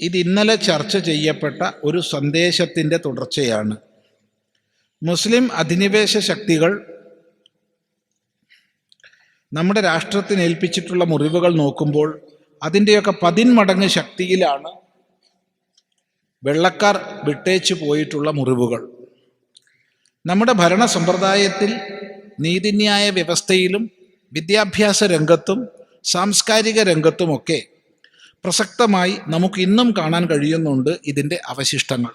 ഇത് ഇന്നലെ ചർച്ച ചെയ്യപ്പെട്ട ഒരു സന്ദേശത്തിന്റെ തുടർച്ചയാണ്. മുസ്ലിം അധിനിവേശ ശക്തികൾ നമ്മുടെ രാഷ്ട്രത്തിന് ഏൽപ്പിച്ചിട്ടുള്ള മുറിവുകൾ നോക്കുമ്പോൾ അതിന്റെയൊക്കെ പതിന്മടങ്ങ് ശക്തിയിലാണ് വെള്ളക്കാർ വിട്ടേച്ചു പോയിട്ടുള്ള മുറിവുകൾ. നമ്മുടെ ഭരണ സമ്പ്രദായത്തിൽ നീതിന്യായ വ്യവസ്ഥയിലും വിദ്യാഭ്യാസ രംഗത്തും സാംസ്കാരിക രംഗത്തുമൊക്കെ പ്രസക്തമായി നമുക്ക് ഇന്നും കാണാൻ കഴിയുന്നുണ്ട് ഇതിന്റെ അവശിഷ്ടങ്ങൾ.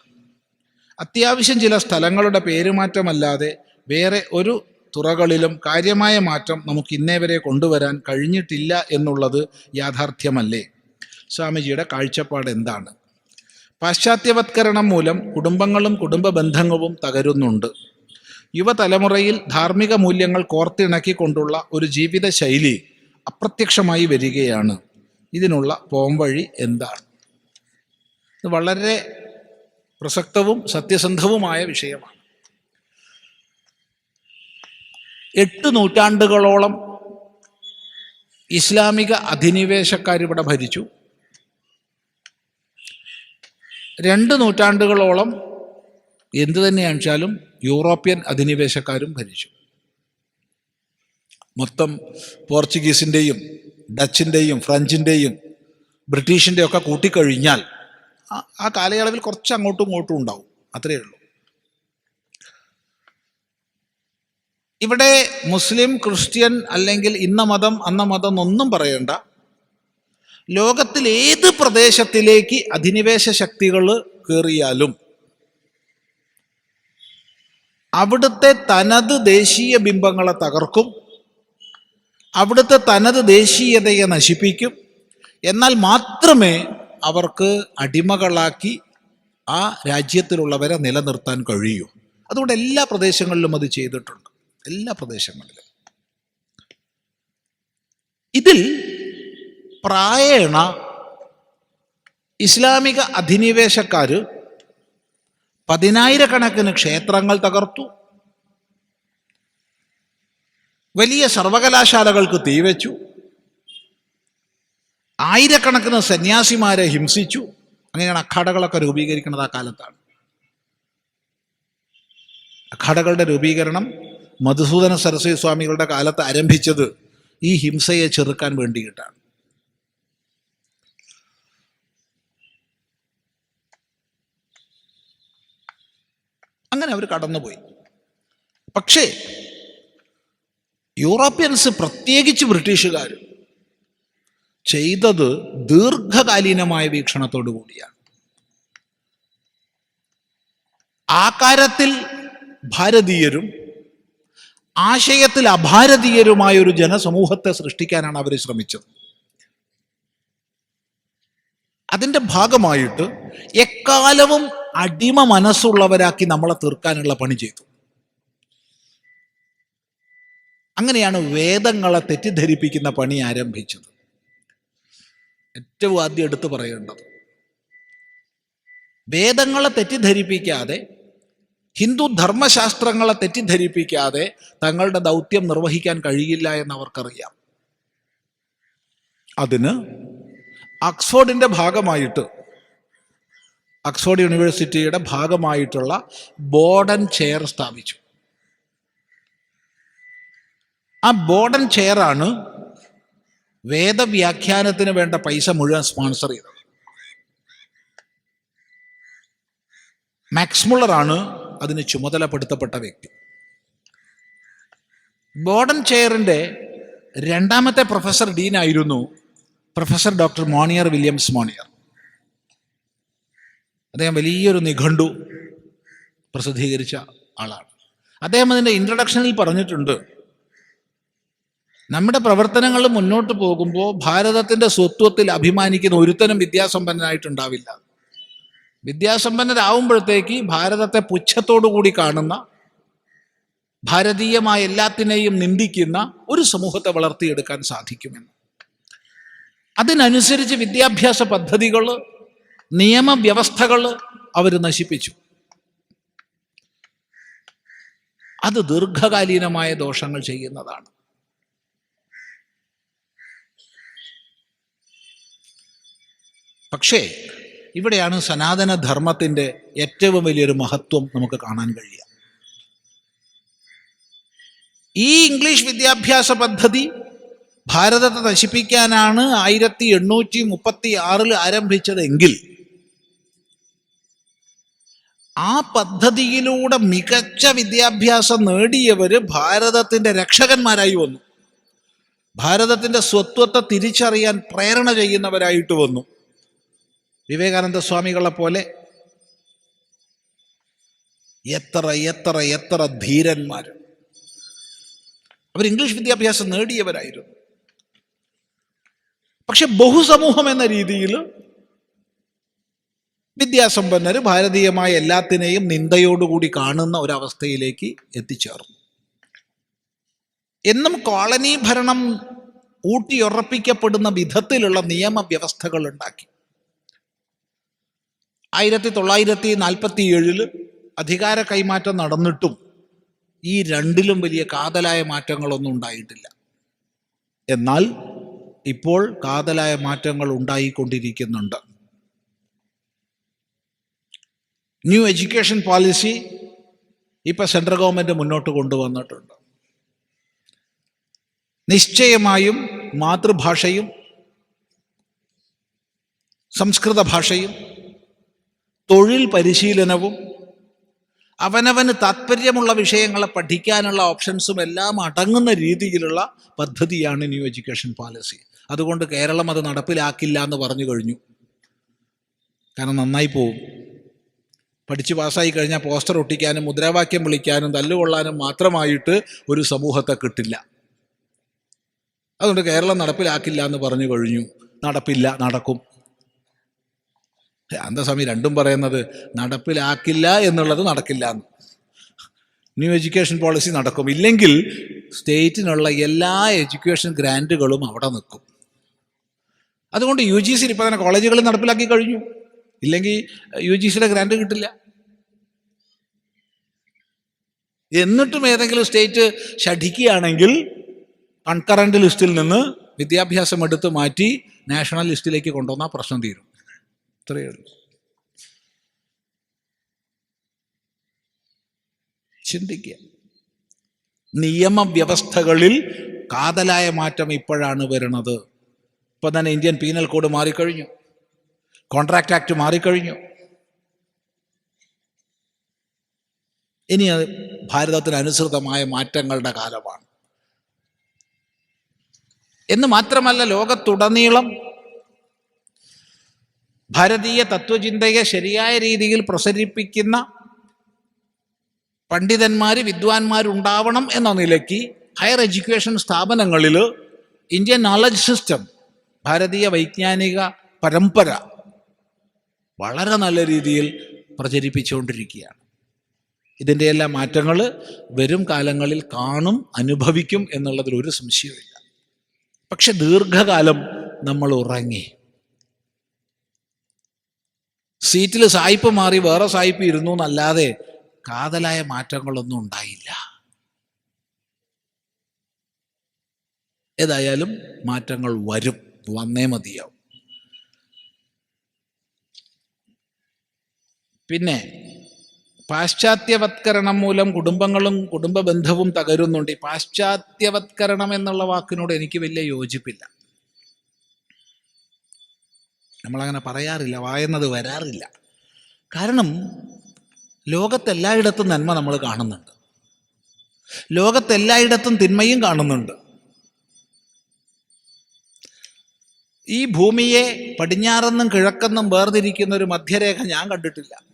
അത്യാവശ്യം ചില സ്ഥലങ്ങളുടെ പേരുമാറ്റമല്ലാതെ വേറെ ഒരു തുറകളിലും കാര്യമായ മാറ്റം നമുക്ക് ഇന്നേ വരെ കൊണ്ടുവരാൻ കഴിഞ്ഞിട്ടില്ല എന്നുള്ളത് യാഥാർത്ഥ്യമല്ലേ? സ്വാമിജിയുടെ കാഴ്ചപ്പാട് എന്താണ്? പാശ്ചാത്യവത്കരണം മൂലം കുടുംബങ്ങളും കുടുംബ ബന്ധങ്ങളും തകരുന്നുണ്ട്. യുവതലമുറയിൽ ധാർമ്മിക മൂല്യങ്ങൾ കോർത്തിണക്കിക്കൊണ്ടുള്ള ഒരു ജീവിത ശൈലി അപ്രത്യക്ഷമായി വരികയാണ്. ഇതിനുള്ള പോംവഴി എന്താണ്? ഇത് വളരെ പ്രസക്തവും സത്യസന്ധവുമായ വിഷയമാണ്. എട്ട് നൂറ്റാണ്ടുകളോളം ഇസ്ലാമിക അധിനിവേശക്കാരിവിടെ ഭരിച്ചു. രണ്ട് നൂറ്റാണ്ടുകളോളം എന്തു തന്നെയാണെച്ചാലും യൂറോപ്യൻ അധിനിവേശക്കാരും ഭരിച്ചു. മൊത്തം പോർച്ചുഗീസിന്റെയും ഡച്ചിന്റെയും ഫ്രഞ്ചിന്റെയും ബ്രിട്ടീഷിന്റെയും ഒക്കെ കൂട്ടിക്കഴിഞ്ഞാൽ ആ- ആ കാലയളവിൽ കുറച്ച് അങ്ങോട്ടും ഇങ്ങോട്ടും ഉണ്ടാവും. അത്രയേ ഉള്ളൂ. ഇവിടെ മുസ്ലിം ക്രിസ്ത്യൻ അല്ലെങ്കിൽ ഇന്ന മതം അന്ന മതം എന്നൊന്നും പറയണ്ട. ലോകത്തിൽ ഏത് പ്രദേശത്തിലേക്ക് അധിനിവേശ ശക്തികൾ കയറിയാലും അവിടുത്തെ തനത് ദേശീയ ബിംബങ്ങളെ തകർക്കും. അവിടുത്തെ തനത് ദേശീയതയെ നശിപ്പിക്കും. എന്നാൽ മാത്രമേ അവർക്ക് അടിമകളാക്കി ആ രാജ്യത്തിലുള്ളവരെ നിലനിർത്താൻ കഴിയൂ. അതുകൊണ്ട് എല്ലാ പ്രദേശങ്ങളിലും അത് ചെയ്തിട്ടുണ്ട്. എല്ലാ പ്രദേശങ്ങളിലും. ഇതിൽ പ്രായേണ ഇസ്ലാമിക അധിനിവേശക്കാർ പതിനായിരക്കണക്കിന് ക്ഷേത്രങ്ങൾ തകർത്തു. വലിയ സർവകലാശാലകൾക്ക് തീവച്ചു ആയിരക്കണക്കിന് സന്യാസിമാരെ ഹിംസിച്ചു. അങ്ങനെയാണ് അഖാഡകളൊക്കെ രൂപീകരിക്കുന്നത് ആ കാലത്താണ്. അഖാഡകളുടെ രൂപീകരണം മധുസൂദന സരസ്വതി സ്വാമികളുടെ കാലത്ത് ആരംഭിച്ചത് ഈ ഹിംസയെ ചെറുക്കാൻ വേണ്ടിയിട്ടാണ്. അങ്ങനെ അവർ കടന്നുപോയി. പക്ഷേ യൂറോപ്യൻസ് പ്രത്യേകിച്ച് ബ്രിട്ടീഷുകാർ ചെയ്തത് ദീർഘകാലീനമായ വീക്ഷണത്തോടു കൂടിയാണ്. ആകാരത്തിൽ ഭാരതീയരും ആശയത്തിൽ അഭാരതീയരുമായ ഒരു ജനസമൂഹത്തെ സൃഷ്ടിക്കാനാണ് അവർ ശ്രമിച്ചത്. അതിന്റെ ഭാഗമായിട്ട് എക്കാലവും അടിമ മനസ്സുള്ളവരാക്കി നമ്മളെ തീർക്കാനുള്ള പണി ചെയ്തു. അങ്ങനെയാണ് വേദങ്ങളെ തെറ്റിദ്ധരിപ്പിക്കുന്ന പണി ആരംഭിച്ചത്. ഏറ്റവും ആദ്യം എടുത്തു പറയേണ്ടത് വേദങ്ങളെ തെറ്റിദ്ധരിപ്പിക്കാതെ ഹിന്ദു ധർമ്മശാസ്ത്രങ്ങളെ തെറ്റിദ്ധരിപ്പിക്കാതെ തങ്ങളുടെ ദൗത്യം നിർവഹിക്കാൻ കഴിയില്ല എന്ന് അവർക്കറിയാം അതിന് ഓക്സ്ഫോർഡിന്റെ ഭാഗമായിട്ട് ഓക്സ്ഫോർഡ് യൂണിവേഴ്സിറ്റിയുടെ ഭാഗമായിട്ടുള്ള ബോർഡൻ ചെയർ സ്ഥാപിച്ചു. ആ ബോർഡൻ ചെയറാണ് വേദവ്യാഖ്യാനത്തിന് വേണ്ട പൈസ മുഴുവൻ സ്പോൺസർ ചെയ്തത്. മാക്സ് മുള്ളറാണ് അതിന് ചുമതലപ്പെടുത്തപ്പെട്ട വ്യക്തി. ബോർഡൻ ചെയറിന്റെ രണ്ടാമത്തെ professor ഡീനായിരുന്നു professor doctor Monier Williams Monier അദ്ദേഹം വലിയൊരു നിഘണ്ടു പ്രസിദ്ധീകരിച്ച ആളാണ്. അദ്ദേഹം അതിന്റെ ഇൻട്രഡക്ഷനിൽ പറഞ്ഞിട്ടുണ്ട് നമ്മുടെ പ്രവർത്തനങ്ങൾ മുന്നോട്ട് പോകുമ്പോൾ ഭാരതത്തിന്റെ സ്വത്വത്തിൽ അഭിമാനിക്കുന്ന ഒരുത്തനും വിദ്യാസമ്പന്നനായിട്ടുണ്ടാവില്ല. വിദ്യാസമ്പന്നരാകുമ്പോഴത്തേക്ക് ഭാരതത്തെ കൂടി കാണുന്ന ഭാരതീയമായ എല്ലാത്തിനെയും നിന്ദിക്കുന്ന ഒരു സമൂഹത്തെ വളർത്തിയെടുക്കാൻ സാധിക്കുമെന്ന്. അതിനനുസരിച്ച് വിദ്യാഭ്യാസ പദ്ധതികൾ നിയമവ്യവസ്ഥകൾ അവർ നശിപ്പിച്ചു. അത് ദീർഘകാലീനമായ ദോഷങ്ങൾ ചെയ്യുന്നതാണ്. പക്ഷേ ഇവിടെയാണ് സനാതനധർമ്മത്തിന്റെ ഏറ്റവും വലിയൊരു മഹത്വം നമുക്ക് കാണാൻ കഴിയുക. ഈ ഇംഗ്ലീഷ് വിദ്യാഭ്യാസ പദ്ധതി ഭാരതത്തെ നശിപ്പിക്കാനാണ് ആയിരത്തി എണ്ണൂറ്റി മുപ്പത്തി ആറിൽ ആരംഭിച്ചതെങ്കിൽ ആ പദ്ധതിയിലൂടെ മികച്ച വിദ്യാഭ്യാസം നേടിയവര് ഭാരതത്തിന്റെ രക്ഷകന്മാരായി വന്നു. ഭാരതത്തിന്റെ സ്വത്വത്തെ തിരിച്ചറിയാൻ പ്രേരണ ചെയ്യുന്നവരായിട്ട് വന്നു. വിവേകാനന്ദ സ്വാമികളെ പോലെ എത്ര എത്ര എത്ര ധീരന്മാർ അവർ ഇംഗ്ലീഷ് വിദ്യാഭ്യാസം നേടിയവരായിരുന്നു. പക്ഷെ ബഹുസമൂഹം എന്ന രീതിയിൽ വിദ്യാസമ്പന്നര് ഭാരതീയമായ എല്ലാത്തിനെയും നിന്ദയോടുകൂടി കാണുന്ന ഒരവസ്ഥയിലേക്ക് എത്തിച്ചേർന്നു. എന്നും കോളനി ഭരണം ഊട്ടിയുറപ്പിക്കപ്പെടുന്ന വിധത്തിലുള്ള നിയമവ്യവസ്ഥകൾ ഉണ്ടാക്കി. ആയിരത്തി തൊള്ളായിരത്തി നാൽപ്പത്തി ഏഴിൽ അധികാര കൈമാറ്റം നടന്നിട്ടും ഈ രണ്ടിലും വലിയ കാതലായ മാറ്റങ്ങളൊന്നും ഉണ്ടായിട്ടില്ല. എന്നാൽ ഇപ്പോൾ കാതലായ മാറ്റങ്ങൾ ഉണ്ടായിക്കൊണ്ടിരിക്കുന്നുണ്ട്. ന്യൂ എഡ്യൂക്കേഷൻ പോളിസി ഇപ്പോൾ സെൻട്രൽ ഗവൺമെന്റ് മുന്നോട്ട് കൊണ്ടുവന്നിട്ടുണ്ട്. നിശ്ചയമായും മാതൃഭാഷയും സംസ്കൃത ഭാഷയും തൊഴിൽ പരിശീലനവും അവനവന് താല്പര്യമുള്ള വിഷയങ്ങളെ പഠിക്കാനുള്ള ഓപ്ഷൻസും എല്ലാം അടങ്ങുന്ന രീതിയിലുള്ള പദ്ധതിയാണ് ന്യൂ എഡ്യൂക്കേഷൻ പോളിസി അതുകൊണ്ട് കേരളം അത് നടപ്പിലാക്കില്ല എന്ന് പറഞ്ഞു കഴിഞ്ഞു. കാരണം നന്നായി പോവും. പഠിച്ച് പാസ്സായി കഴിഞ്ഞാൽ പോസ്റ്റർ ഒട്ടിക്കാനും മുദ്രാവാക്യം വിളിക്കാനും തല്ലുകൊള്ളാനും മാത്രമായിട്ട് ഒരു സമൂഹത്തെ കിട്ടില്ല. അതുകൊണ്ട് കേരളം നടപ്പിലാക്കില്ല എന്ന് പറഞ്ഞു കഴിഞ്ഞു. നടപ്പില്ല നടക്കും. അന്തസ്വാമി രണ്ടും പറയുന്നത് നടപ്പിലാക്കില്ല എന്നുള്ളത് നടക്കില്ല എന്ന്. ന്യൂ എഡ്യൂക്കേഷൻ പോളിസി നടക്കും. ഇല്ലെങ്കിൽ സ്റ്റേറ്റിനുള്ള എല്ലാ എഡ്യൂക്കേഷൻ ഗ്രാന്റുകളും അവിടെ നിൽക്കും. അതുകൊണ്ട് യു ജി സിയിൽ ഇപ്പോൾ തന്നെ കോളേജുകളിൽ നടപ്പിലാക്കി കഴിഞ്ഞു. ഇല്ലെങ്കിൽ യു ജി സിയുടെ ഗ്രാൻഡ് കിട്ടില്ല. എന്നിട്ടും ഏതെങ്കിലും സ്റ്റേറ്റ് ഷഠിക്കുകയാണെങ്കിൽ കൺകറന്റ് ലിസ്റ്റിൽ നിന്ന് വിദ്യാഭ്യാസം എടുത്ത് മാറ്റി നാഷണൽ ലിസ്റ്റിലേക്ക് കൊണ്ടുവന്നാൽ പ്രശ്നം തീരും. ഇത്രയേ ഉള്ളൂ. ചിന്തിക്കുക. നിയമവ്യവസ്ഥകളിൽ കാതലായ മാറ്റം ഇപ്പോഴാണ് വരുന്നത്. ഇപ്പം തന്നെ ഇന്ത്യൻ പീനൽ കോഡ് മാറിക്കഴിഞ്ഞു. കോൺട്രാക്ട് ആക്ട് മാറിക്കഴിഞ്ഞു. ഇനി അത് ഭാരതത്തിന് അനുസൃതമായ മാറ്റങ്ങളുടെ കാലമാണ്. എന്ന് മാത്രമല്ല ലോകത്തുടനീളം ഭാരതീയ തത്വചിന്തയെ ശരിയായ രീതിയിൽ പ്രസരിപ്പിക്കുന്ന പണ്ഡിതന്മാർ വിദ്വാൻമാരുണ്ടാവണം എന്ന നിലയ്ക്ക് ഹയർ എഡ്യൂക്കേഷൻ സ്ഥാപനങ്ങളിൽ ഇന്ത്യൻ നോളജ് സിസ്റ്റം ഭാരതീയ വൈജ്ഞാനിക പരമ്പര വളരെ നല്ല രീതിയിൽ പ്രചരിപ്പിച്ചുകൊണ്ടിരിക്കുകയാണ്. ഇതിന്റെ എല്ലാ മാറ്റങ്ങൾ വരും കാലങ്ങളിൽ കാണും അനുഭവിക്കും എന്നുള്ളതിൽ ഒരു സംശയവുമില്ല. പക്ഷെ ദീർഘകാലം നമ്മൾ ഉറങ്ങി. സീറ്റിൽ സായിപ്പ് മാറി വേറെ സായിപ്പ് ഇരുന്നു എന്നല്ലാതെ കാതലായ മാറ്റങ്ങളൊന്നും ഉണ്ടായില്ല. ഏതായാലും മാറ്റങ്ങൾ വരും. വന്നേ മതിയാവും. പിന്നെ പാശ്ചാത്യവത്കരണം മൂലം കുടുംബങ്ങളും കുടുംബ ബന്ധവും തകരുന്നുണ്ട്. ഈ പാശ്ചാത്യവത്കരണം എന്നുള്ള വാക്കിനോട് എനിക്ക് വലിയ യോജിപ്പില്ല. നമ്മളങ്ങനെ പറയാറില്ല വായെന്നത് വരാറില്ല. കാരണം ലോകത്തെല്ലായിടത്തും നന്മ നമ്മൾ കാണുന്നുണ്ട്. ലോകത്തെല്ലായിടത്തും തിന്മയും കാണുന്നുണ്ട്. ഈ ഭൂമിയെ പടിഞ്ഞാറെന്നും കിഴക്കെന്നും വേർതിരിക്കുന്ന ഒരു മധ്യരേഖ ഞാൻ കണ്ടിട്ടില്ല.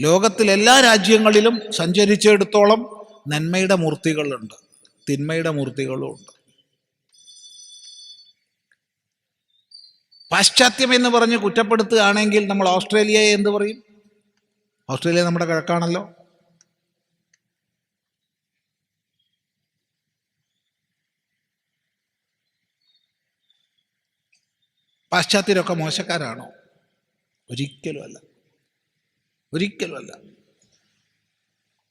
ലോകത്തിൽ എല്ലാ രാജ്യങ്ങളിലും സഞ്ചരിച്ചെടുത്തോളം നന്മയുടെ മൂർത്തികളുണ്ട് തിന്മയുടെ മൂർത്തികളും ഉണ്ട്. പാശ്ചാത്യം എന്ന് പറഞ്ഞ് കുറ്റപ്പെടുത്തുകയാണെങ്കിൽ നമ്മൾ ഓസ്ട്രേലിയയെ എന്ത് പറയും? ഓസ്ട്രേലിയ നമ്മുടെ കിഴക്കാണല്ലോ. പാശ്ചാത്യരൊക്കെ മോശക്കാരാണോ? ഒരിക്കലും അല്ല ഒരിക്കലും അല്ല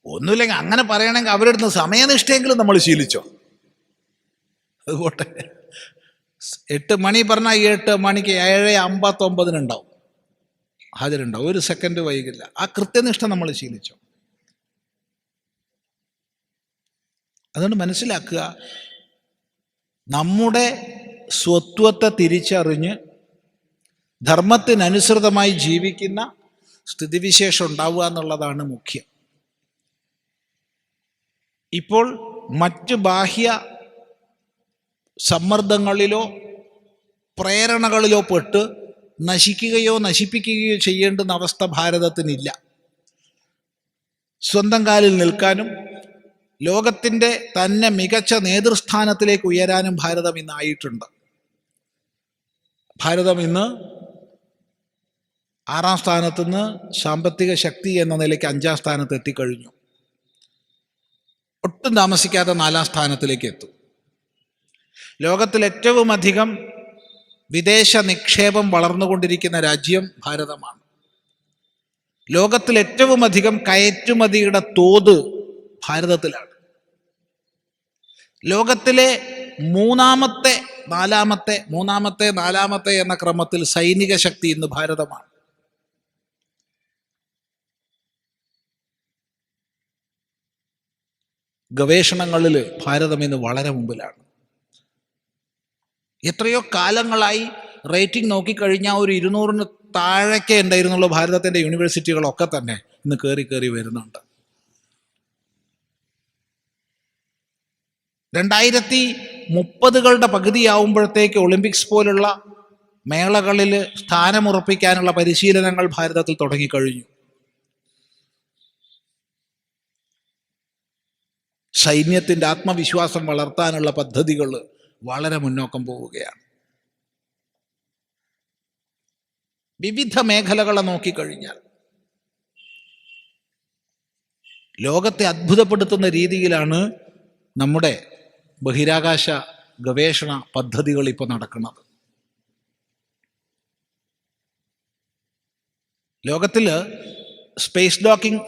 ഒന്നുമില്ലെങ്കിൽ അങ്ങനെ പറയണമെങ്കിൽ അവരുടെ നിന്ന് സമയനിഷ്ഠയെങ്കിലും നമ്മൾ ശീലിച്ചോ. അതുപോട്ടെ എട്ട് മണി പറഞ്ഞാൽ എട്ട് മണിക്ക് ഏഴ് അമ്പത്തൊമ്പതിനുണ്ടാവും. ഹാജരുണ്ടാവും. ഒരു സെക്കൻഡ് വൈകില്ല. ആ കൃത്യനിഷ്ഠ നമ്മൾ ശീലിച്ചോ. അതുകൊണ്ട് മനസ്സിലാക്കുക നമ്മുടെ സ്വത്വത്തെ തിരിച്ചറിഞ്ഞ് ധർമ്മത്തിനനുസൃതമായി ജീവിക്കുന്ന സ്ഥിതിവിശേഷം ഉണ്ടാവുക എന്നുള്ളതാണ് മുഖ്യം. ഇപ്പോൾ മറ്റ് ബാഹ്യ സമ്മർദ്ദങ്ങളിലോ പ്രേരണകളിലോ പെട്ട് നശിക്കുകയോ നശിപ്പിക്കുകയോ ചെയ്യേണ്ടുന്ന അവസ്ഥ ഭാരതത്തിനില്ല. സ്വന്തം കാലിൽ നിൽക്കാനും ലോകത്തിന്റെ തന്നെ മികച്ച നേതൃസ്ഥാനത്തിലേക്ക് ഉയരാനും ഭാരതം ഇന്നായിട്ടുണ്ട് ഭാരതം ഇന്ന് ആറാം സ്ഥാനത്ത് നിന്ന് സാമ്പത്തിക ശക്തി എന്ന നിലയ്ക്ക് അഞ്ചാം സ്ഥാനത്ത് എത്തിക്കഴിഞ്ഞു. ഒട്ടും താമസിക്കാതെ നാലാം സ്ഥാനത്തിലേക്ക് എത്തും. ലോകത്തിൽ ഏറ്റവും അധികം വിദേശ നിക്ഷേപം വളർന്നുകൊണ്ടിരിക്കുന്ന രാജ്യം ഭാരതമാണ്. ലോകത്തിൽ ഏറ്റവും അധികം കയറ്റുമതിയുടെ തോത് ഭാരതത്തിലാണ്. ലോകത്തിലെ മൂന്നാമത്തെ നാലാമത്തെ മൂന്നാമത്തെ നാലാമത്തെ എന്ന ക്രമത്തിൽ സൈനിക ശക്തി ഇന്ന് ഭാരതമാണ്. ഗവേഷണങ്ങളിൽ ഭാരതം ഇന്ന് വളരെ മുമ്പിലാണ്. എത്രയോ കാലങ്ങളായി റേറ്റിംഗ് നോക്കിക്കഴിഞ്ഞാൽ ഒരു ഇരുന്നൂറിന് താഴേക്കേ ഉണ്ടായിരുന്നുള്ളൂ ഭാരതത്തിന്റെ യൂണിവേഴ്സിറ്റികളൊക്കെ തന്നെ ഇന്ന് കയറി കയറി വരുന്നുണ്ട്. രണ്ടായിരത്തി മുപ്പതുകളുടെ പകുതിയാവുമ്പോഴത്തേക്ക് ഒളിമ്പിക്സ് പോലുള്ള മേളകളിൽ സ്ഥാനമുറപ്പിക്കാനുള്ള പരിശീലനങ്ങൾ ഭാരതത്തിൽ തുടങ്ങിക്കഴിഞ്ഞു. സൈന്യത്തിന്റെ ആത്മവിശ്വാസം വളർത്താനുള്ള പദ്ധതികൾ വളരെ മുന്നോക്കം പോവുകയാണ്. വിവിധ മേഖലകളെ നോക്കിക്കഴിഞ്ഞാൽ ലോകത്തെ അത്ഭുതപ്പെടുത്തുന്ന രീതിയിലാണ് നമ്മുടെ ബഹിരാകാശ ഗവേഷണ പദ്ധതികൾ ഇപ്പോൾ നടക്കുന്നത്. ലോകത്തിൽ സ്പേസ് ഡോക്കിംഗ്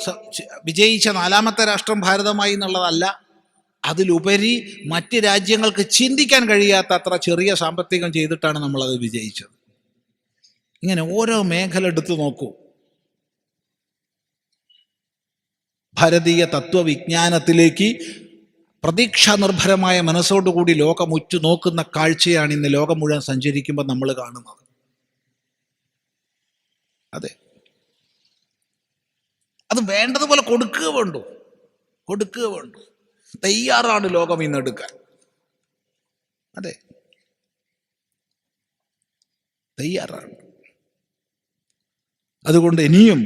വിജയിച്ച നാലാമത്തെ രാഷ്ട്രം ഭാരതമായി എന്നുള്ളതല്ല. അതിലുപരി മറ്റ് രാജ്യങ്ങൾക്ക് ചിന്തിക്കാൻ കഴിയാത്ത അത്ര ചെറിയ സാമ്പത്തികം ചെയ്തിട്ടാണ് നമ്മളത് വിജയിച്ചത്. ഇങ്ങനെ ഓരോ മേഖല എടുത്തു നോക്കൂ. ഭാരതീയ തത്വവിജ്ഞാനത്തിലേക്ക് പ്രതീക്ഷാനിർഭരമായ മനസ്സോടുകൂടി ലോകം ഉറ്റുനോക്കുന്ന കാഴ്ചയാണ് ഇന്ന് ലോകം മുഴുവൻ സഞ്ചരിക്കുമ്പോൾ നമ്മൾ കാണുന്നത്. അതെ. അത് വേണ്ടതുപോലെ കൊടുക്കുക വേണ്ടു. കൊടുക്കുക വേണ്ടു. തയ്യാറാണ് ലോകം ഇന്ന് എടുക്കാൻ. അതെ. തയ്യാറാണ്. അതുകൊണ്ട് ഇനിയും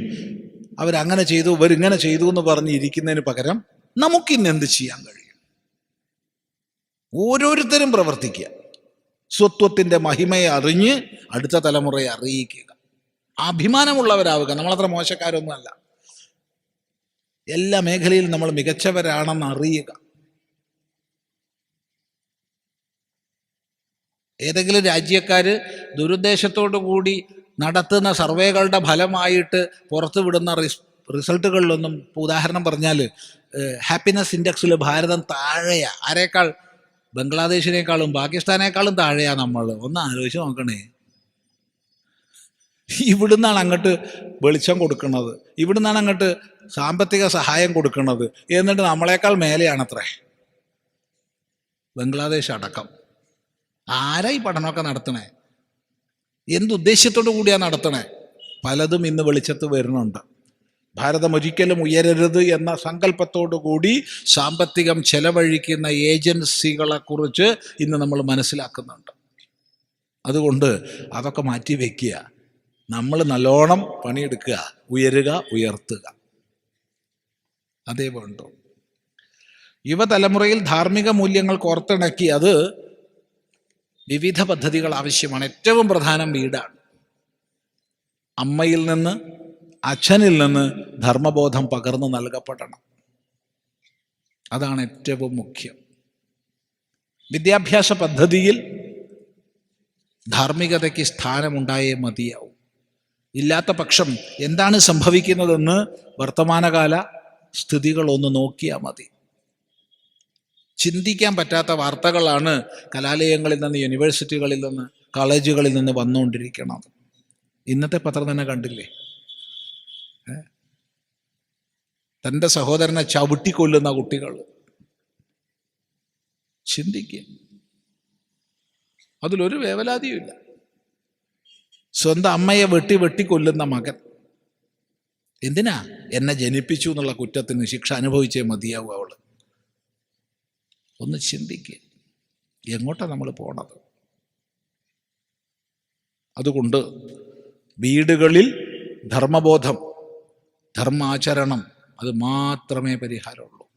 അവരങ്ങനെ ചെയ്തു ഇവരിങ്ങനെ ചെയ്തു എന്ന് പറഞ്ഞ് ഇരിക്കുന്നതിന് പകരം നമുക്കിന്ന് എന്ത് ചെയ്യാൻ കഴിയും? ഓരോരുത്തരും പ്രവർത്തിക്കുക. സ്വത്വത്തിന്റെ മഹിമയെ അറിഞ്ഞ് അടുത്ത തലമുറയെ അറിയിക്കുക. അഭിമാനമുള്ളവരാവുക. നമ്മളത്ര മോശക്കാരൊന്നുമല്ല. എല്ലാ മേഖലയിലും നമ്മൾ മികച്ചവരാണെന്ന് അറിയുക ഏതെങ്കിലും രാജ്യക്കാർ ദുരുദ്ദേശത്തോടു കൂടി നടത്തുന്ന സർവേകളുടെ ഫലമായിട്ട് പുറത്തുവിടുന്ന റിസ് റിസൾട്ടുകളിലൊന്നും ഇപ്പോൾ ഉദാഹരണം പറഞ്ഞാൽ ഹാപ്പിനെസ് ഇൻഡെക്സിൽ ഭാരതം താഴെയാ. ആരേക്കാൾ? ബംഗ്ലാദേശിനേക്കാളും പാകിസ്ഥാനേക്കാളും താഴെയാ നമ്മൾ ഒന്ന് ആലോചിച്ച് നോക്കണേ. ഇവിടുന്നാണ് അങ്ങോട്ട് വെളിച്ചം കൊടുക്കുന്നത് ഇവിടുന്നാണ് അങ്ങോട്ട് സാമ്പത്തിക സഹായം കൊടുക്കുന്നത് എന്നിട്ട് നമ്മളെക്കാൾ മേലെയാണത്രേ. ബംഗ്ലാദേശ് അടക്കം. ആരാ ഈ പഠനമൊക്കെ നടത്തണേ? എന്തുദ്ദേശ്യത്തോടു കൂടിയാണ് നടത്തണേ? പലതും ഇന്ന് വെളിച്ചത്ത് വരുന്നുണ്ട്. ഭാരതം ഒരിക്കലും ഉയരരുത് എന്ന സങ്കല്പത്തോടു കൂടി സാമ്പത്തികം ചെലവഴിക്കുന്ന ഏജൻസികളെക്കുറിച്ച് ഇന്ന് നമ്മൾ മനസ്സിലാക്കുന്നുണ്ട്. അതുകൊണ്ട് അതൊക്കെ മാറ്റി വയ്ക്കുക നമ്മൾ നല്ലോണം പണിയെടുക്കുക. ഉയരുക ഉയർത്തുക. അതേ വേണ്ടു. യുവതലമുറയിൽ ധാർമ്മിക മൂല്യങ്ങൾ കോർത്തിണക്കി അത് വിവിധ പദ്ധതികൾ ആവശ്യമാണ്. ഏറ്റവും പ്രധാനം വീടാണ്. അമ്മയിൽ നിന്ന് അച്ഛനിൽ നിന്ന് ധർമ്മബോധം പകർന്നു നൽകപ്പെടണം. അതാണ് ഏറ്റവും മുഖ്യം. വിദ്യാഭ്യാസ പദ്ധതിയിൽ ധാർമ്മികതയ്ക്ക് സ്ഥാനമുണ്ടായേ മതിയാവും. ഇല്ലാത്ത പക്ഷം എന്താണ് സംഭവിക്കുന്നതെന്ന് വർത്തമാനകാല സ്ഥിതികൾ ഒന്ന് നോക്കിയാൽ മതി. ചിന്തിക്കാൻ പറ്റാത്ത വാർത്തകളാണ് കലാലയങ്ങളിൽ നിന്ന് യൂണിവേഴ്സിറ്റികളിൽ നിന്ന് കോളേജുകളിൽ നിന്ന് വന്നുകൊണ്ടിരിക്കുന്നത് ഇന്നത്തെ പത്രം തന്നെ കണ്ടില്ലേ? തന്റെ സഹോദരനെ ചവിട്ടിക്കൊല്ലുന്ന കുട്ടികൾ. ചിന്തിക്കുക അതിലൊരു വേവലാതിയുമില്ല. സ്വന്തം അമ്മയെ വെട്ടി വെട്ടിക്കൊല്ലുന്ന മകൻ. എന്തിനാ? എന്നെ ജനിപ്പിച്ചു എന്നുള്ള കുറ്റത്തിന് ശിക്ഷ അനുഭവിച്ചേ മതിയാവും അവൾ ഒന്ന് ചിന്തിക്കുക എങ്ങോട്ടാണ് നമ്മൾ പോണത്? അതുകൊണ്ട് വീടുകളിൽ ധർമ്മബോധം ധർമാചരണം അത് മാത്രമേ പരിഹാരമുള്ളൂ.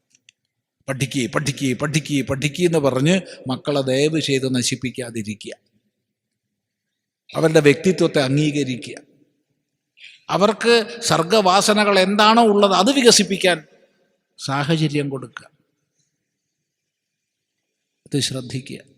പഠിക്കുക പഠിക്കുക പഠിക്കുക പഠിക്കുക എന്ന് പറഞ്ഞ് മക്കളെ ദയവ് ചെയ്ത് നശിപ്പിക്കാതിരിക്കുക. അവരുടെ വ്യക്തിത്വത്തെ അംഗീകരിക്കുക. അവർക്ക് സർഗവാസനകൾ എന്താണോ ഉള്ളത് അത് വികസിപ്പിക്കാൻ സാഹചര്യം കൊടുക്കുക. ഇത് ശ്രദ്ധിക്കുക.